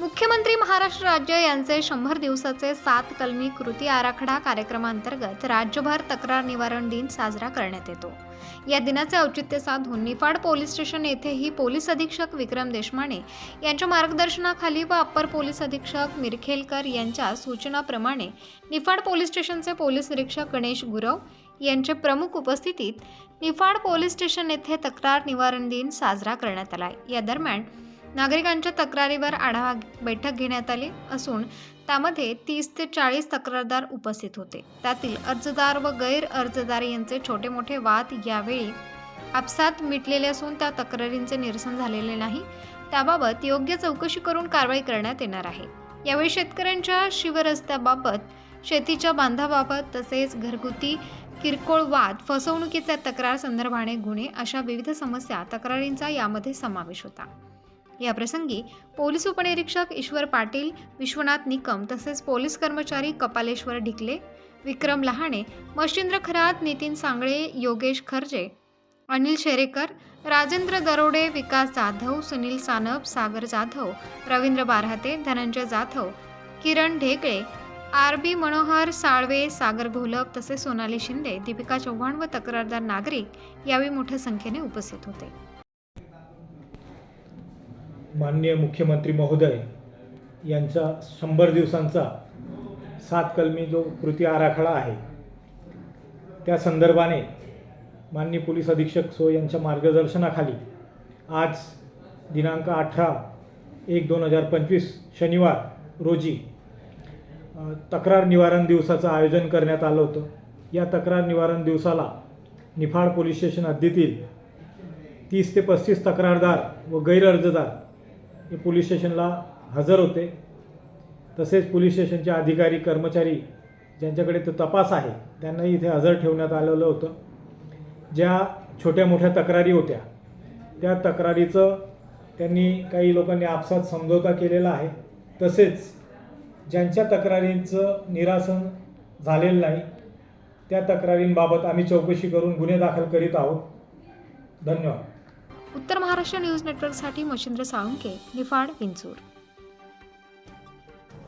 मुख्यमंत्री महाराष्ट्र राज्य यांचे शंभर दिवसाचे सात कलमी कृती आराखडा कार्यक्रमांतर्गत राज्यभर तक्रार निवारण दिन साजरा करण्यात येतो. या दिनाचे औचित्य साधून निफाड पोलीस स्टेशन येथेही पोलीस अधीक्षक विक्रम देशमाने यांच्या मार्गदर्शनाखाली व अप्पर पोलीस अधीक्षक मिरखेलकर यांच्या सूचनाप्रमाणे निफाड पोलीस स्टेशनचे पोलीस निरीक्षक गणेश गुरव यांच्या प्रमुख उपस्थितीत निफाड पोलीस स्टेशन येथे तक्रार निवारण दिन साजरा करण्यात आला या दरम्यान नागरिकांच्या तक्रारीवर आढावा बैठक घेण्यात आली असून त्यामध्ये तीस ते चाळीस तक्रारदार उपस्थित होते. त्यातील अर्जदार व गैर अर्जदार यांचे छोटे मोठे वाद यावेळी आपसात मिटलेले असून त्या तक्रारींचे निरसन झालेले नाही. त्याबाबत योग्य चौकशी करून कारवाई करण्यात येणार आहे. यावेळी शेतकऱ्यांच्या शिवरस्त्याबाबत शेतीच्या बांधाबाबत तसेच घरगुती किरकोळ वाद फसवणुकीच्या तक्रार संदर्भाने गुन्हे अशा विविध समस्या तक्रारींचा यामध्ये समावेश होता. याप्रसंगी पोलीस उपनिरीक्षक ईश्वर पाटील विश्वनाथ निकम तसेच पोलीस कर्मचारी कपालेश्वर ढिकले विक्रम लहाणे मशिंद्र खरात नितीन सांगळे योगेश खर्जे अनिल शेरेकर राजेंद्र दरोडे विकास जाधव सुनील सानप सागर जाधव रवींद्र बारहाते धनंजय जाधव किरण ढेकळे आर बी मनोहर साळवे सागर घोलप तसेच सोनाली शिंदे दीपिका चव्हाण व तक्रारदार नागरिक यावेळी मोठ्या संख्येने उपस्थित होते. माननीय मुख्यमंत्री महोदय यांचा शंभर दिवसांचा सात कलमी जो कृती आराखडा आहे त्या संदर्भाने माननीय पोलीस अधीक्षक सो यांच्या मार्गदर्शनाखाली आज दिनांक अठरा एक दोन हजार पंचवीस शनिवार रोजी तक्रार निवारण दिवसाचं आयोजन करण्यात आलं होतं. या तक्रार निवारण दिवसाला निफाड पोलीस स्टेशन हद्दीतील तीस ते पस्तीस तक्रारदार व गैरअर्जदार हे पोलीस स्टेशनला हजर होते. तसेच पोलीस स्टेशनचे अधिकारी कर्मचारी ज्यांच्याकडे तो तपास आहे त्यांनाही इथे हजर ठेवण्यात आलेलं होतं. ज्या छोट्या मोठ्या तक्रारी होत्या त्या तक्रारीचं त्यांनी काही लोकांनी आपसात समझोता केलेला आहे. तसेच ज्यांच्या तक्रारींचं निरासन झालेलं नाही त्या तक्रारींबाबत आम्ही चौकशी करून गुन्हे दाखल करीत आहोत. धन्यवाद. उत्तर महाराष्ट्र न्यूज नेटवर्कसाठी मशिंद्र साळुंके निफाड विंचूर.